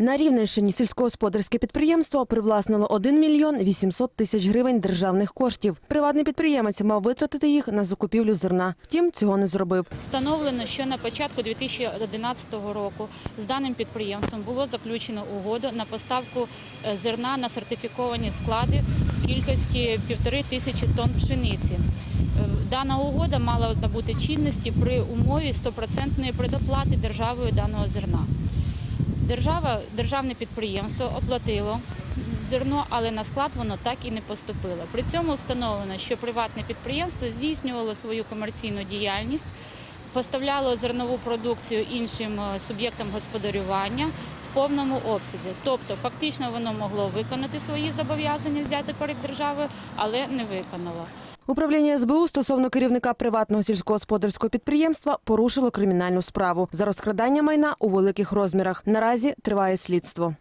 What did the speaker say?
На Рівненщині сільськогосподарське підприємство привласнило 1 мільйон 800 тисяч гривень державних коштів. Приватний підприємець мав витратити їх на закупівлю зерна. Втім, цього не зробив. Встановлено, що на початку 2011 року з даним підприємством було заключено угоду на поставку е, зерна на сертифіковані склади в кількості півтори тисячі тонн пшениці. Е, Дана угода мала набути чинності при умові стопроцентної предоплати державою даного зерна. Держава, державне підприємство оплатило зерно, але на склад воно так і не поступило. При цьому встановлено, що приватне підприємство здійснювало свою комерційну діяльність, поставляло зернову продукцію іншим е, суб'єктам господарювання в повному обсязі. Тобто, фактично воно могло виконати свої зобов'язання, взяти перед державою, але не виконало. Управління СБУ стосовно керівника приватного сільськогосподарського підприємства порушило кримінальну справу за розкрадання майна у великих розмірах. Наразі триває слідство.